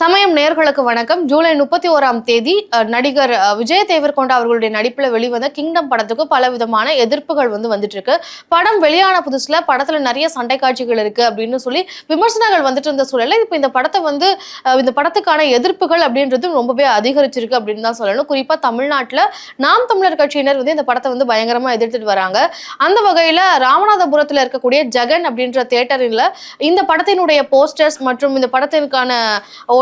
சமயம் நேர்களுக்கு வணக்கம். ஜூலை முப்பத்தி ஓராம் தேதி நடிகர் விஜய் தேவர்கொண்டா அவர்களுடைய நடிப்புல வெளிவந்த கிங்டம் படத்துக்கு பல விதமான எதிர்ப்புகள் வந்து வந்துட்டு இருக்கு படம் வெளியான புதுசுல படத்துல நிறைய சண்டை காட்சிகள் இருக்கு அப்படின்னு சொல்லி விமர்சனங்கள் வந்துட்டு இருந்த சூழல்ல இப்ப இந்த படத்தை வந்து இந்த படத்துக்கான எதிர்ப்புகள் அப்படின்றது ரொம்பவே அதிகரிச்சிருக்கு அப்படின்னு தான் சொல்லணும். குறிப்பா தமிழ்நாட்டுல நாம் தமிழர் கட்சியினர் வந்து இந்த படத்தை வந்து பயங்கரமா எதிர்த்துட்டு வராங்க. அந்த வகையில ராமநாதபுரத்துல இருக்கக்கூடிய ஜெகன் அப்படின்ற தியேட்டரில் இந்த படத்தினுடைய போஸ்டர்ஸ் மற்றும் இந்த படத்திற்கான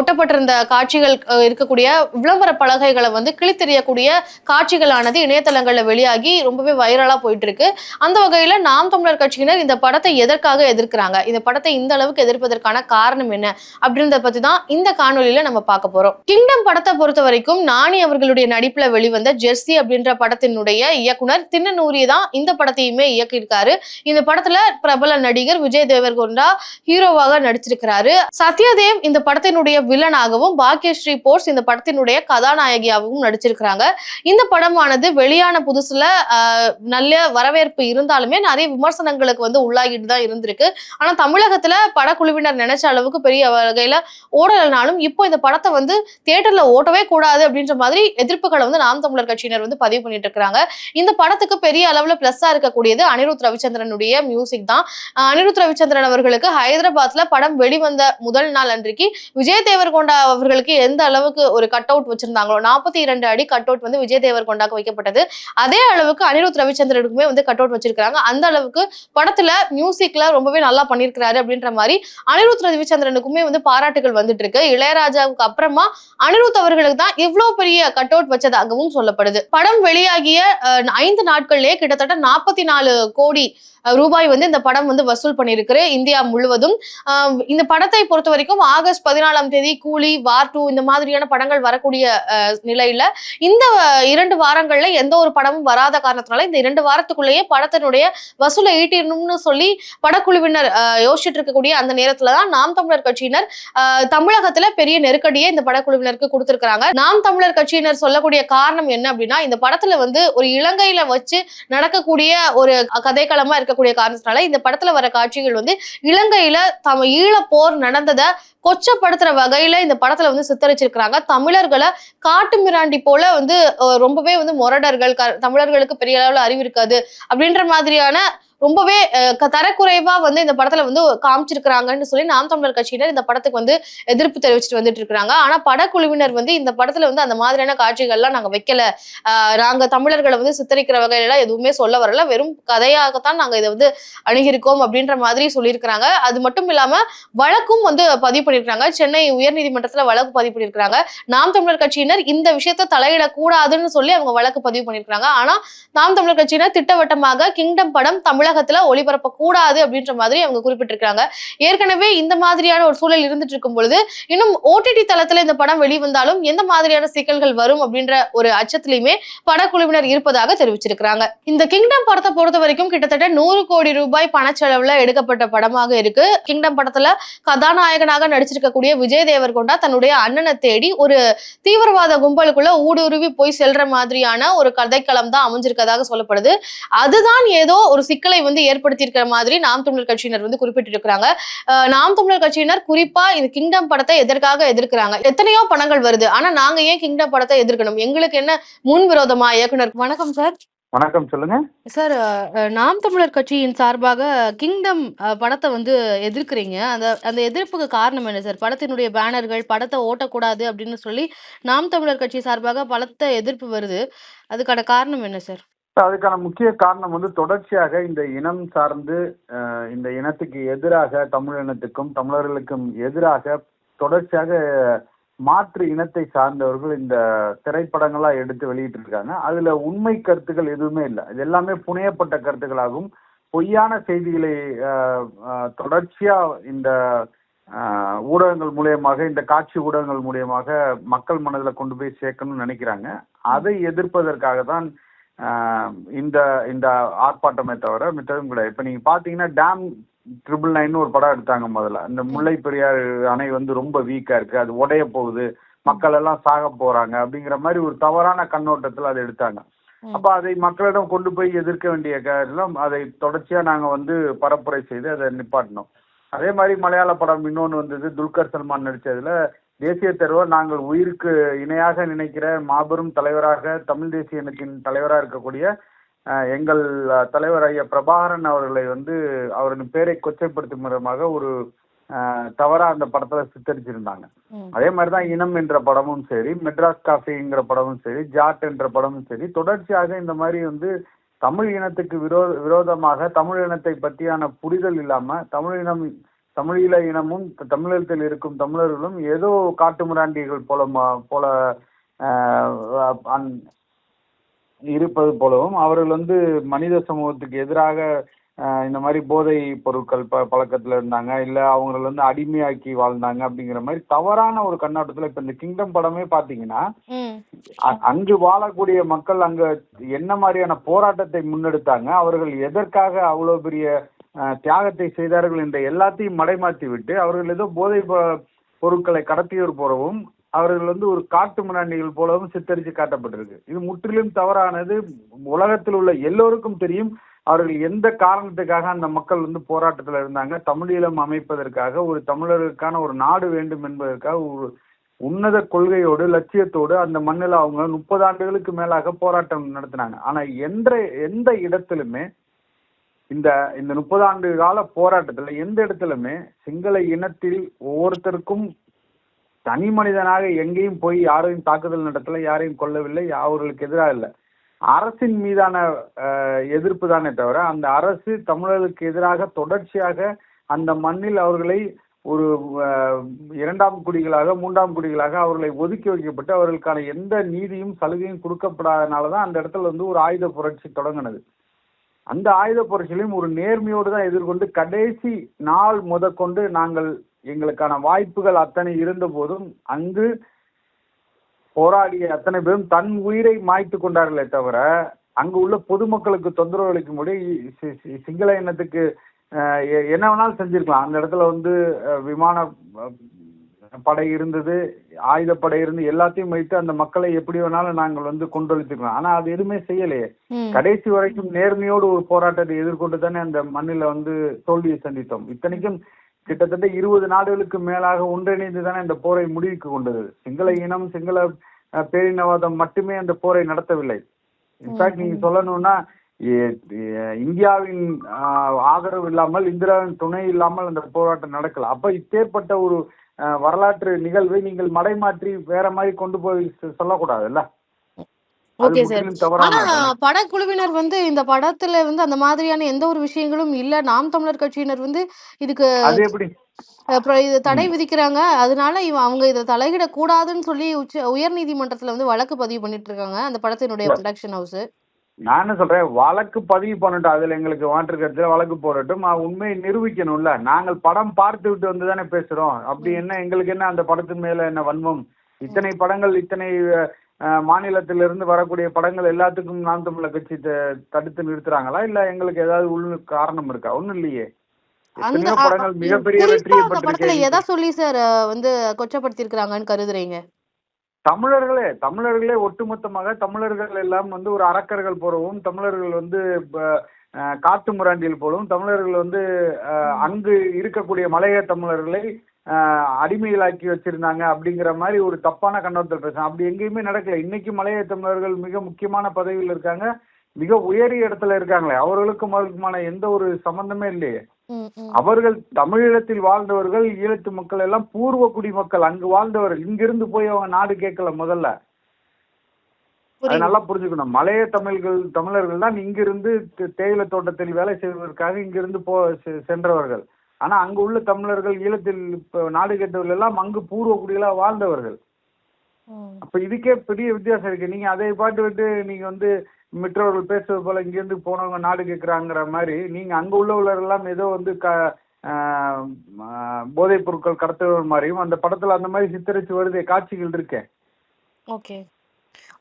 ஒட்டப்பட்டிருந்த காட்சிகள் இருக்கக்கூடிய விளம்பர பலகைகளை வந்து கிழித்தெறியக்கூடிய காட்சிகளானது இணையதளங்கள்ல வெளியாகி ரொம்பவே வைரலாக போயிட்டு இருக்கு அந்த வகையில நாம் தமிழர் கட்சியினர் இந்த படத்தை எதற்காக எதிர்க்கிறாங்க? இந்த படத்தை இந்த அளவுக்கு எதிர்ப்பதற்கான காரணம் என்ன? அப்படின்றத பத்தி தான் இந்த காணொலியில நம்ம பார்க்க போறோம். கிங்டம் படத்தை பொறுத்த வரைக்கும் நானி அவர்களுடைய நடிப்புல வெளிவந்த ஜெர்சி அப்படின்ற படத்தினுடைய இயக்குனர் தின்னனூரி தான் இந்த படத்தையுமே இயக்கியிருக்காரு. இந்த படத்துல பிரபல நடிகர் விஜய் தேவர்கொண்டா ஹீரோவாக நடிச்சிருக்கிறாரு. சத்யதேவ் இந்த படத்தினுடைய வில்லனாகவும் பாக்யஸ்ரீ போர்ஸ் இந்த படத்தினுடைய கதாநாயகியாகவும் நடிச்சிருக்கிறாங்க. இந்த படமானது வெளியான புதுசுல நல்ல வரவேற்பு இருந்தாலுமே நிறைய விமர்சனங்களுக்கு வந்து உள்ளாகிட்டு தான் இருந்திருக்கு. ஆனா தமிழகத்துல படக்குழுவினர் நினைச்ச அளவுக்கு பெரிய வகையில ஓடலைனாலும் இப்போ இந்த படத்தை வந்து தியேட்டர்ல ஓட்டவே கூடாது அப்படின்ற மாதிரி எதிர்ப்புகளை வந்து நாம் தமிழர் கட்சியினர் வந்து பதிவு பண்ணிட்டு இருக்கிறாங்க. இந்த படத்துக்கு பெரிய அளவுல பிளஸ்ஸா இருக்கக்கூடியது அனிருத் ரவிச்சந்திரனுடைய மியூசிக் தான். அனிருத் ரவிச்சந்திரன் அவர்களுக்கு ஹைதராபாத்ல படம் வெளிவந்த முதல் நாள் அன்றைக்கு விஜய் தேவர் தேவர்கொண்டா அவர்களுக்கு எந்த அளவுக்கு ஒரு கட் அவுட் வச்சிருந்தாங்களோ நாற்பத்தி இரண்டு அடி கட் அவுட் வந்து விஜய் தேவர்கொண்டாக்கு வைக்கப்பட்டது. அதே அளவுக்கு அனிருத் ரவிச்சந்திரனுக்குமே வந்து கட் அவுட் வச்சிருக்காங்க அந்த அளவுக்கு படத்துல மியூசிக்ல ரொம்பவே நல்லா பண்ணியிருக்கிறாரு அப்படின்ற மாதிரி அனிருத் ரவிச்சந்திரனுக்குமே வந்து பாராட்டுகள் வந்துட்டு இருக்கு இளையராஜாவுக்கு அப்புறமா அனிருத் அவர்களுக்கு தான் இவ்வளவு பெரிய கட் அவுட் வச்சதாகவும் சொல்லப்படுது. படம் வெளியாகிய ஐந்து நாட்கள்லயே கிட்டத்தட்ட நாற்பத்தி நாலு கோடி ரூபாய் வந்து இந்த படம் வந்து வசூல் பண்ணியிருக்கு இந்தியா முழுவதும். இந்த படத்தை பொறுத்த வரைக்கும் ஆகஸ்ட் பதினாலாம் தேதி கூலி வார் டூ இந்த மாதிரியான படங்கள் வரக்கூடிய நிலையில இந்த இரண்டு வாரங்கள்ல எந்த ஒரு படமும் வராத காரணத்தினால இந்த இரண்டு வாரத்துக்குள்ளேயே படத்தினுடைய வசூலை ஈட்டிடணும்னு சொல்லி படக்குழுவினர் யோசிச்சுட்டு இருக்கக்கூடிய அந்த நேரத்துல தான் நாம் தமிழர் கட்சியினர் தமிழகத்துல பெரிய நெருக்கடியை இந்த படக்குழுவினருக்கு கொடுத்திருக்கிறாங்க. நாம் தமிழர் கட்சியினர் சொல்லக்கூடிய காரணம் என்ன அப்படின்னா இந்த படத்துல வந்து ஒரு இலங்கையில வச்சு நடக்கக்கூடிய ஒரு கதைக்களமா இருக்கக்கூடிய காரணத்தினால இந்த படத்துல வர காட்சிகள் வந்து இலங்கையில தம் ஈழ போர் நடந்ததை கொச்சப்படுத்துற வகையில இந்த படத்துல வந்து சித்தரிச்சிருக்கிறாங்க. தமிழர்களை காட்டு மிராண்டி போல வந்து ரொம்பவே வந்து முரடர்கள் க- தமிழர்களுக்கு பெரிய அளவுல அறிவு இருக்காது அப்படின்ற மாதிரியான ரொம்பவே தரக்குறைவா வந்து இந்த படத்துல வந்து காமிச்சிருக்கிறாங்கன்னு சொல்லி நாம் தமிழர் கட்சியினர் இந்த படத்துக்கு வந்து எதிர்ப்பு தெரிவிச்சுட்டு வந்துட்டு இருக்காங்க. ஆனா படக்குழுவினர் வந்து இந்த படத்துல வந்து அந்த மாதிரியான காட்சிகள்லாம் நாங்க வைக்கல. நாங்க தமிழர்களை வந்து சித்தரிக்கிற வகையில எதுவுமே சொல்ல வரல. வெறும் கதையாகத்தான் நாங்க இதை வந்து அணுகியிருக்கோம் அப்படின்ற மாதிரி சொல்லியிருக்கிறாங்க. அது மட்டும் இல்லாம வழக்கும் வந்து பதிவு பண்ணிருக்காங்க சென்னை உயர்நீதிமன்றத்துல வழக்கு பதிவு பண்ணிருக்காங்க நாம் தமிழர் கட்சியினர் இந்த விஷயத்த தலையிடக்கூடாதுன்னு சொல்லி அவங்க வழக்கு பதிவு பண்ணிருக்காங்க ஆனா நாம் தமிழர் கட்சியினர் திட்டவட்டமாக கிங்டம் படம் தமிழ் தமிழகத்துல ஒளிபரப்ப கூடாது அப்படின்ற மாதிரி அவங்க குறிப்பிட்டிருக்காங்க ஏற்கனவே இந்த மாதிரியான ஒரு சூழல் இருந்துட்டு இருக்கும் பொழுது இன்னும் ஓடிடி தளத்துல இந்த படம் வெளிவந்தாலும் எந்த மாதிரியான சிக்கல்கள் வரும் அப்படின்ற ஒரு அச்சத்திலையுமே படக்குழுவினர் இருப்பதாக தெரிவிச்சிருக்கிறாங்க. இந்த கிங்டம் படத்தை பொறுத்த வரைக்கும் கிட்டத்தட்ட நூறு கோடி ரூபாய் பணச்செலவுல எடுக்கப்பட்ட படமாக இருக்கு. கிங்டம் படத்துல கதாநாயகனாக நடிச்சிருக்கக்கூடிய விஜய் தேவர்கொண்டா தன்னுடைய அண்ணனை தேடி ஒரு தீவிரவாத கும்பலுக்குள்ள ஊடுருவி போய் செல்ற மாதிரியான ஒரு கதைக்களம் தான் அமைஞ்சிருக்கதாக சொல்லப்படுது. அதுதான் ஏதோ ஒரு சிக்கலை வந்து ஏற்படுத்தியிருக்கிற மாதிரி நாம் தமிழர் கட்சியினர் வந்து குறிப்பிட்டிருக்கிறாங்க. நாம் தமிழர் கட்சியினர் குறிப்பா இந்த கிங்டம் படத்தை எதற்காக எதிர்க்கிறாங்க? எத்தனையோ படங்கள் வருது. ஆனா நாங்க ஏன் கிங்டம் படத்தை எதிர்க்கணும்? எங்களுக்கு என்ன முன் விரோதமா இயக்குனர் வணக்கம் சார். வணக்கம் சொல்லுங்க. சார் நாம் தமிழர் கட்சியின் சார்பாக கிங்டம் படத்தை வந்து எதிர்க்கிறீங்க. அந்த அந்த எதிர்ப்புக்கு காரணம் என்ன சார்? படத்தினுடைய பேனர்கள் படத்தை ஓட்டக்கூடாது அப்படின்னு சொல்லி நாம் தமிழர் கட்சி சார்பாக பலத்த எதிர்ப்பு வருது. அதுக்கான காரணம் என்ன சார்? அதுக்கான முக்கிய காரணம் வந்து தொடர்ச்சியாக இந்த இனம் சார்ந்து இந்த இனத்துக்கு எதிராக தமிழ் இனத்துக்கும் தமிழர்களுக்கும் எதிராக தொடர்ச்சியாக மாற்று இனத்தை சார்ந்தவர்கள் இந்த திரைப்படங்களா எடுத்து வெளியிட்டு இருக்காங்க அதுல உண்மை கருத்துக்கள் எதுவுமே இல்லை. இது எல்லாமே புனையப்பட்ட கருத்துக்களாகும். பொய்யான செய்திகளை தொடர்ச்சியா இந்த ஊடகங்கள் மூலியமாக இந்த காட்சி ஊடகங்கள் மூலியமாக மக்கள் மனதில் கொண்டு போய் சேர்க்கணும்னு நினைக்கிறாங்க. அதை எதிர்ப்பதற்காக தான் இந்த இந்த ஆர்ப்பாட்டமே தவிர மித்ததும் கிடையாது. இப்போ நீங்கள் பார்த்தீங்கன்னா டேம் ட்ரிபிள் நைன் ஒரு படம் எடுத்தாங்க முதல்ல. இந்த முல்லை பெரியாறு அணை வந்து ரொம்ப வீக்காக இருக்குது அது உடைய போகுது. மக்கள் எல்லாம் சாக போகிறாங்க அப்படிங்கிற மாதிரி ஒரு தவறான கண்ணோட்டத்தில் அதை எடுத்தாங்க. அப்போ அதை மக்களிடம் கொண்டு போய் எதிர்க்க வேண்டிய காரணம் அதை தொடர்ச்சியாக நாங்கள் வந்து பரப்புரை செய்து அதை நிப்பாட்டினோம். அதே மாதிரி மலையாள படம் இன்னொன்று வந்தது துல்கர் சல்மான் நடிச்சதுல தேசிய தலைவர் நாங்கள் உயிருக்கு இணையாக நினைக்கிற மாபெரும் தலைவராக தமிழ் தேசிய இனத்தின் தலைவராக இருக்கக்கூடிய எங்கள் தலைவர் ஐயா பிரபாகரன் அவர்களை வந்து அவரின் பேரை கொச்சைப்படுத்தும் விதமாக ஒரு தவறா அந்த படத்துல சித்தரிச்சிருந்தாங்க. அதே மாதிரி தான் இனம் என்ற படமும் சரி மெட்ராஸ் காஃபிங்கிற படமும் சரி ஜாட் என்ற படமும் சரி தொடர்ச்சியாக இந்த மாதிரி வந்து தமிழ் இனத்துக்கு விரோ விரோதமாக தமிழ் இனத்தை பற்றியான புரிதல் இல்லாம தமிழ் இனம் தமிழீழ இனமும் தமிழகத்தில் இருக்கும் தமிழர்களும் ஏதோ காட்டுமிராண்டிகள் போல போல இருப்பது போலவும் அவர்கள் வந்து மனித சமூகத்துக்கு எதிராக இந்த மாதிரி போதை பொருட்கள் ப பழக்கத்துல இருந்தாங்க இல்ல அவங்களை வந்து அடிமையாக்கி வாழ்ந்தாங்க அப்படிங்கிற மாதிரி தவறான ஒரு கண்ணோட்டத்துல இப்ப இந்த கிங்டம் படமே. அ- அங்கு வாழக்கூடிய மக்கள் அங்க என்ன மாதிரியான போராட்டத்தை முன்னெடுத்தாங்க அவர்கள் எதற்காக அவ்வளவு பெரிய தியாகத்தை செய்தார்கள் என்ற எல்லாத்தையும் மடைமாற்றி விட்டு அவர்கள் ஏதோ போதை பொ- பொருட்களை கடத்தியவர் போலவும் அவர்கள் வந்து ஒரு காட்டு மிராண்டிகள் போலவும் சித்தரித்து காட்டப்பட்டிருக்கு. இது முற்றிலும் தவறானது. உலகத்தில் உள்ள எல்லோருக்கும் தெரியும் அவர்கள் எந்த காரணத்துக்காக அந்த மக்கள் வந்து போராட்டத்தில் இருந்தாங்க. தமிழீழம் அமைப்பதற்காக ஒரு தமிழருக்கான ஒரு நாடு வேண்டும் என்பதற்காக ஒரு உன்னத கொள்கையோடு லட்சியத்தோடு அந்த மண்ணில் அவங்க முப்பது ஆண்டுகளுக்கு மேலாக போராட்டம் நடத்தினாங்க. ஆனால் எந்த எந்த இடத்திலுமே இந்த இந்த முப்பது ஆண்டு கால போராட்டத்துல எந்த இடத்திலுமே சிங்கள இனத்தில் ஒவ்வொருத்தருக்கும் தனி மனிதனாக எங்கேயும் போய் யாரையும் தாக்குதல் நடத்தல யாரையும் கொல்லவில்லை அவர்களுக்கு எதிராக இல்லை. அரசின் மீதான எதிர்ப்பு தானே தவிர அந்த அரசு தமிழர்களுக்கு எதிராக தொடர்ச்சியாக அந்த மண்ணில் அவர்களை ஒரு இரண்டாம் குடிகளாக மூன்றாம் குடிகளாக அவர்களை ஒதுக்கி வைக்கப்பட்டு அவர்களுக்கான எந்த நீதியும் சலுகையும் கொடுக்கப்படாதனால தான் அந்த இடத்துல வந்து ஒரு ஆயுத புரட்சி தொடங்கினது. அந்த ஆயுத புரட்சியிலையும் ஒரு நேர்மையோடு தான் எதிர்கொண்டு கடைசி நாள் முதற்கொண்டு நாங்கள் எங்களுக்கான வாய்ப்புகள் அத்தனை இருந்த போதும் அங்கு போராடிய அத்தனை பேரும் தன் உயிரை மாய்த்து கொண்டார்களே தவிர அங்கு உள்ள பொதுமக்களுக்கு தொந்தரவு அளிக்கும்படி சி- சி- சிங்கள இனத்துக்கு என்ன வேணாலும் செஞ்சிருக்கலாம். அந்த இடத்துல வந்து விமான படை இருந்தது ஆயுதப்படை இருந்து எல்லாத்தையும் வைத்து அந்த மக்களை எப்படி வேணாலும் நாங்கள் வந்து கொண்டொழித்துக்கலாம் ஆனா அது எதுவுமே செய்யலையே. கடைசி வரைக்கும் நேர்மையோடு ஒரு போராட்டத்தை எதிர்கொண்டு தானே அந்த மண்ணில வந்து தோல்வியை சந்தித்தோம். இத்தனைக்கும் கிட்டத்தட்ட இருபது நாடுகளுக்கு மேலாக ஒன்றிணைந்து தானே இந்த போரை முடிவுக்கு கொண்டது. சிங்கள இனம் சிங்கள பேரினவாதம் மட்டுமே அந்த போரை நடத்தவில்லை. இன்ஃபேக்ட் நீங்க சொல்லணும்னா இந்தியாவின் ஆதரவு இல்லாமல் இந்திராவின் துணை இல்லாமல் அந்த போராட்டம் நடக்கல. அப்ப இப்பேற்பட்ட ஒரு வரலாற்று நிகழ்வை நீங்கள் மடைமாற்றி வேற மாதிரி கொண்டு போய் சொல்லக்கூடாதுல்ல? Okay sir. ஆனா படக்குழுவினர் வந்து இந்த படத்துல வந்து அந்த மாதிரியான எந்த ஒரு விஷயங்களும் இல்ல. நாம் தமிழர் கட்சியினர் வந்து இதுக்கு இது தடை விதிக்கிறாங்க. அதனால இவன் அவங்க இதை தலையிட கூடாதுன்னு சொல்லி உச்ச உயர் நீதிமன்றத்துல வந்து வழக்கு பதிவு பண்ணிட்டு இருக்காங்க. அந்த படத்தினுடைய ப்ரொடக்ஷன் ஹவுஸ் நான் என்ன சொல்றேன் வழக்கு பதிவு பண்ணட்டும் அதுல எங்களுக்கு மாற்று கருத்துல வழக்கு போடட்டும் உண்மையை நிரூபிக்கணும்ல. நாங்கள் படம் பார்த்து விட்டு வந்து தானே பேசுறோம். அப்படி என்ன எங்களுக்கு என்ன அந்த படத்தின் மேல என்ன வன்மம்? இத்தனை படங்கள் இத்தனை மாநிலத்திலிருந்து வரக்கூடிய படங்கள் எல்லாத்துக்கும் நாம் தமிழர் கட்சி தடுத்து நிறுத்துறாங்களா? இல்ல எங்களுக்கு ஏதாவது உள் காரணம் இருக்கா? ஒண்ணும் இல்லையே. எத்தனையோ படங்கள் மிகப்பெரிய வெற்றியை படத்துல எதை சொல்லி சார் வந்து கொச்சப்படுத்திருக்கிறாங்கன்னு கருதுறீங்க? தமிழர்களே தமிழர்களே ஒட்டுமொத்தமாக தமிழர்கள் எல்லாம் வந்து ஒரு அரக்கர்கள் போலவும் தமிழர்கள் வந்து காட்டு முராண்டியல் போலவும் தமிழர்கள் வந்து அங்கு இருக்கக்கூடிய மலைய தமிழர்களை அடிமைகளாக்கி வச்சிருந்தாங்க அப்படிங்கிற மாதிரி ஒரு தப்பான கண்ணோட்டத்தில் பேசுறாங்க. அப்படி எங்கேயுமே நடக்கல. இன்னைக்கு மலைய தமிழர்கள் மிக முக்கியமான பதவியில் இருக்காங்க. மிக உயரிய இடத்துல இருக்காங்களே. அவர்களுக்கும் அவர்களுக்குமான எந்த ஒரு சம்பந்தமே இல்லையே. அவர்கள் தமிழீழத்தில் வாழ்ந்தவர்கள் ஈழத்து மக்கள் எல்லாம் பூர்வ குடி மக்கள் அங்கு வாழ்ந்தவர்கள். இங்கிருந்து போய் அவங்க நாடு கேட்கல முதல்ல. அது நல்லா புரிஞ்சுக்கணும். மலைய தமிழ்கள் தமிழர்கள் தான் இங்கிருந்து தேயிலை தோட்டத்தில் வேலை செய்வதற்காக இங்கிருந்து போ சென்றவர்கள். ஆனா அங்கு உள்ள தமிழர்கள் ஈழத்தில் இப்ப நாடு கேட்டவர்கள் எல்லாம் அங்கு பூர்வ குடிகளா வாழ்ந்தவர்கள். அப்ப இதுக்கே பெரிய வித்தியாசம் இருக்கு. நீங்க அதை பாட்டு விட்டு நீங்க வந்து மற்றவர்கள் பேசுவது போல இங்கிருந்து போனவங்க நாடு கேட்கறாங்கிற மாதிரி நீங்க அங்க உள்ளவர்கள் எல்லாம் ஏதோ வந்து க போதைப் பொருட்கள் கடத்துவர் மாதிரியும் அந்த படத்துல அந்த மாதிரி சித்தரிச்சு வருது காட்சிகள் இருக்கே. Okay.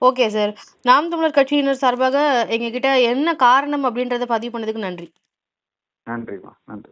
Okay sir. Naam Tamilar கட்சியினர் சார்பாக எங்ககிட்ட என்ன காரணம் அப்படின்றத பதிவு பண்ணதுக்கு நன்றி. நன்றிம்மா. நன்றி.